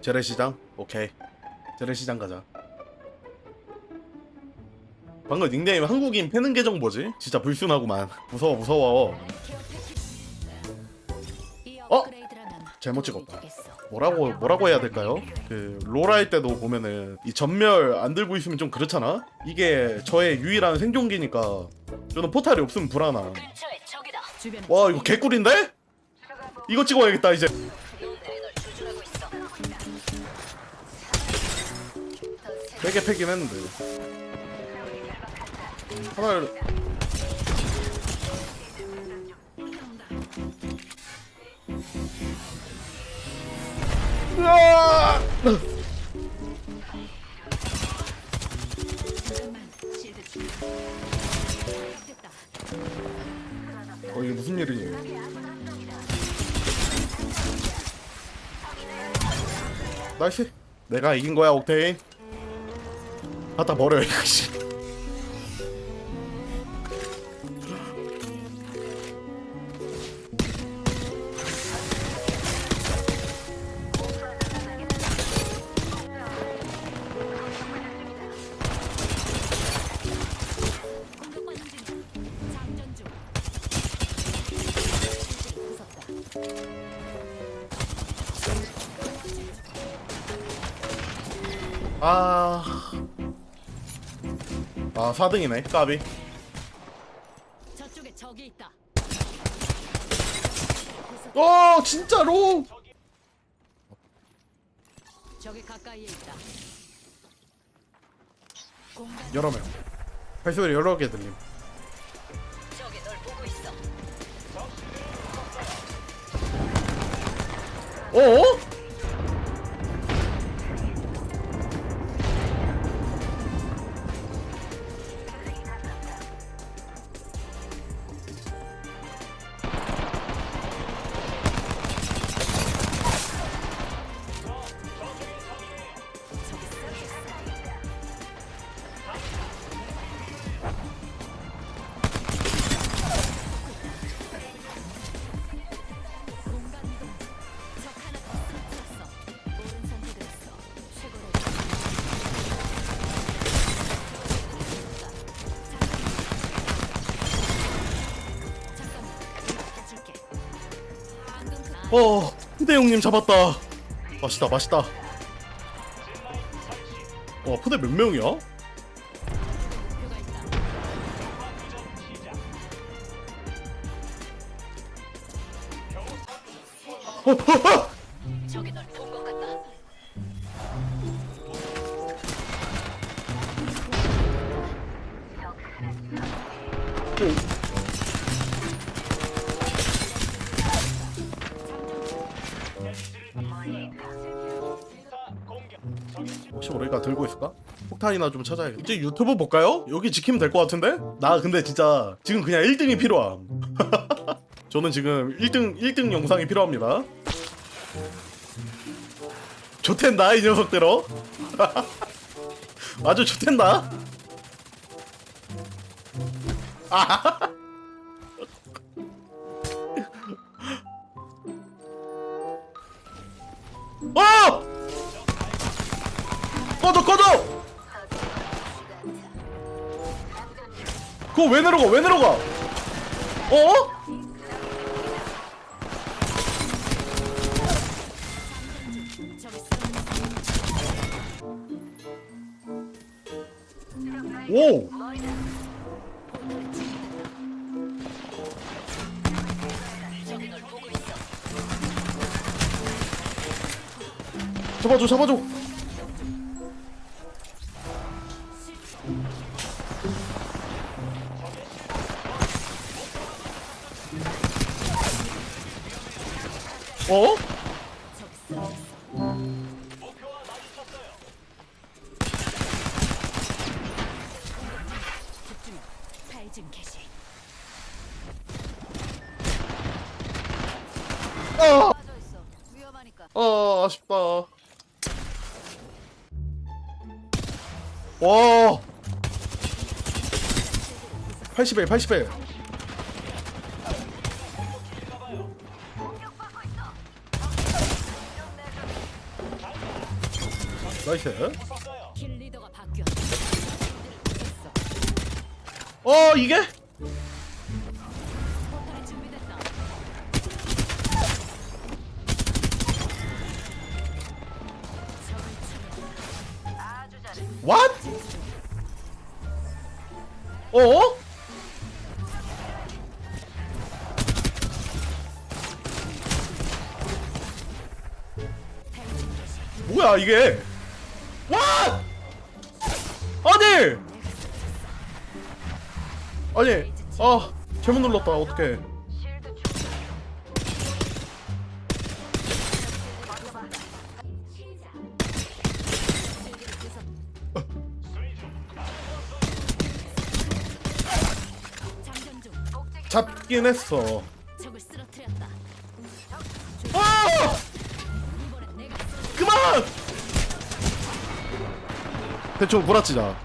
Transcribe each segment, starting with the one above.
재래시장? 오케이 재래시장 가자 방금 닉네임 한국인 패는 계정 뭐지? 진짜 불순하구만 무서워 무서워 어? 잘못 찍었다. 뭐라고 뭐라고 해야 될까요? 그 롤할 때도 보면은 이 전멸 안 들고 있으면 좀 그렇잖아. 이게 저의 유일한 생존기니까 저는 포탈이 없으면 불안함. 와 이거 개꿀인데? 이거 찍어야겠다 이제. 되게 패긴 했는데. 하나를! 어 이게 무슨 일이니? 나이스 내가 이긴 거야 옥테인 갖다 버려 이거 씨. 아... 아 4등이네 까비 저쪽에 적이 있다. 어 진짜로 적이 가까이에 있다. 공간 여러 명 발소리 여러 개 들림 적이 널 보고 있어. 어? 공 어 후대용님 잡았다. 맛있다 맛있다. 와 푸대 몇 명이야? 목표가 혹시 모르니까 들고 있을까? 폭탄이나 좀 찾아야겠다 이제 유튜브 볼까요? 여기 지키면 될 것 같은데? 나 근데 진짜 지금 그냥 1등이 필요함 저는 지금 1등 1등 영상이 필요합니다 좋텐다 이 녀석들어 아주 좋텐다 아 그거 왜 내려가 왜 내려가? 어? 오! 잡아줘 잡아줘 어? 아 아쉽다. 와. 80에 80에 나이스. 킬 리더가 바뀌었어. 됐어. 어 이게? 포탈이 준비됐다. 적을 처리한다. 아주 잘해. What? 어? 뭐야 이게? What? 아니! 아니, 아 잘못 눌렀다. 어떡해? 잡긴 했어. 쓰러뜨렸다. 아! 그만! 대충 몰아치자.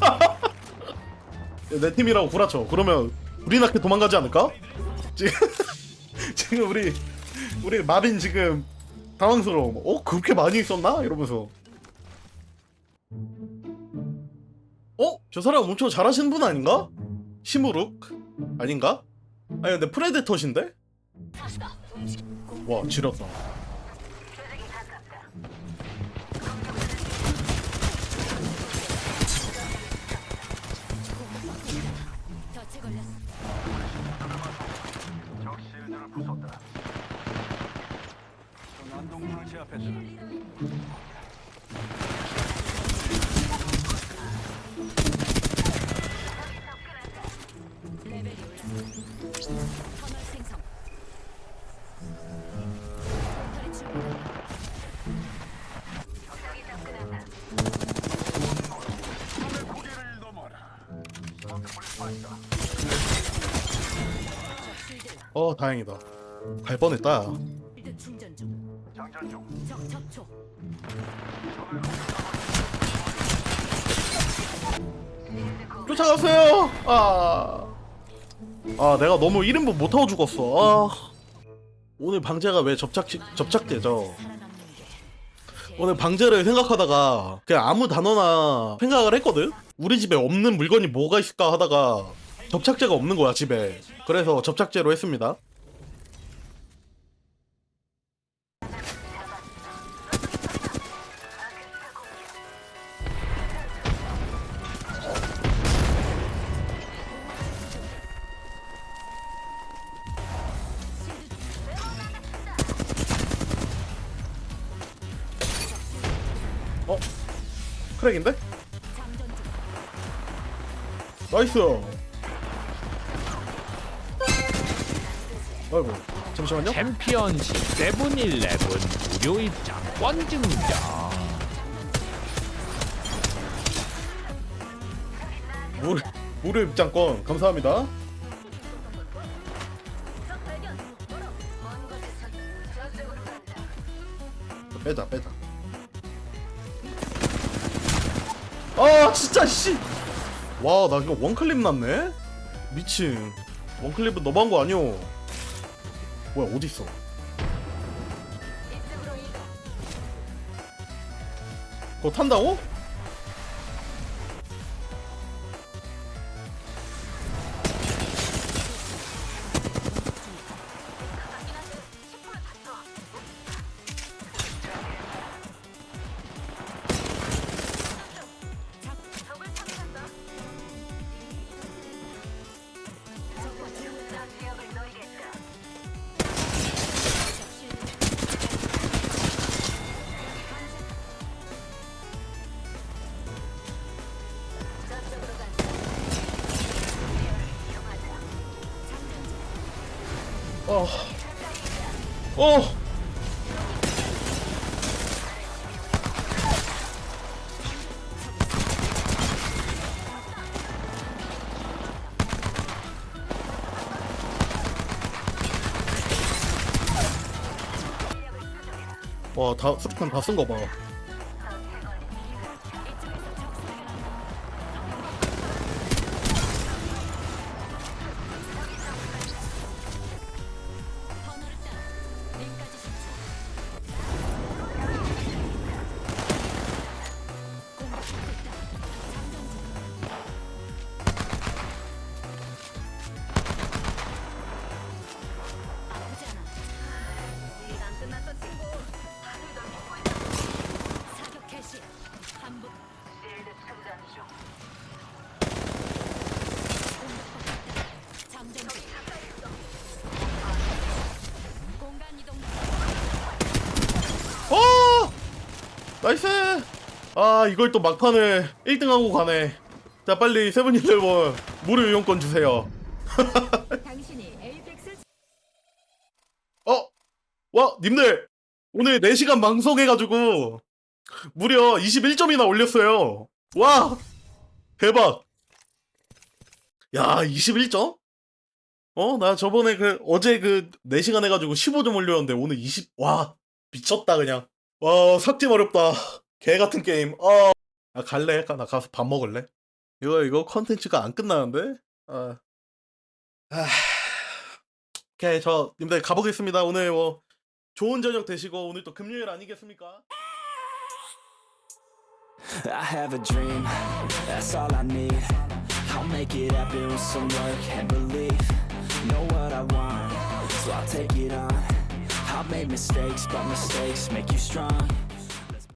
내 팀이라고 구라쳐. 그러면 우리 나게 도망가지 않을까? 지금 우리 우리 마빈 지금 당황스러워. 어 그렇게 많이 있었나? 이러면서. 어? 저 사람 엄청 잘하시는 분 아닌가? 시무룩 아닌가? 아니 근데 프레데터신데? 와 지렸다. 걸렸어. 적 실드를 부쉈다. 난동문을 제압했다. 어 다행이다. 갈 뻔했다. 실드 충전 중. 장전 중. 적 접촉. 쫓아가세요. 아. 아 내가 너무 1인분 못하고 죽었어. 아. 오늘 방제가 왜 접착 접착되죠? 살아남는 게. 오늘 방제를 생각하다가 그냥 아무 단어나 생각을 했거든. 우리 집에 없는 물건이 뭐가 있을까 하다가 접착제가 없는 거야 집에. 그래서 접착제로 했습니다. 어? 크랙인데? 나이스. 아이고 잠시만요. 챔피언십 세븐일레븐 무료 입장권 증정 무료 무료 입장권 감사합니다. 빼자 빼자. 아 진짜 씨. 와 나 이거 원클립 났네. 미친. 원클립은 너무한 거 아니오. 뭐야 어디 있어? 그거 탄다고? 어. 어. 와, 다 수류탄 다쓴 거 봐. 나이스! 아 이걸 또 막판을 1등하고 가네. 자 빨리 세븐일레븐 무료 이용권 주세요. 어? 와 님들! 오늘 4시간 방송해가지고 무려 21점이나 올렸어요. 와! 대박! 야 21점? 어? 나 저번에 그 어제 그 4시간 해가지고 15점 올렸는데 오늘 20... 와 미쳤다 그냥 와 삭제 어렵다 개 같은 게임 아, 아 갈래? 나 가서 밥 먹을래? 이거 이거 컨텐츠가 안 끝나는데? 아... 아... 오케이 저 님들 가보겠습니다 오늘 뭐 좋은 저녁 되시고 오늘 또 금요일 아니겠습니까? I have a dream, that's all I need. I'll make it happen with some work and belief. Know what I want, so I'll take it on. I've made mistakes, but mistakes make you strong.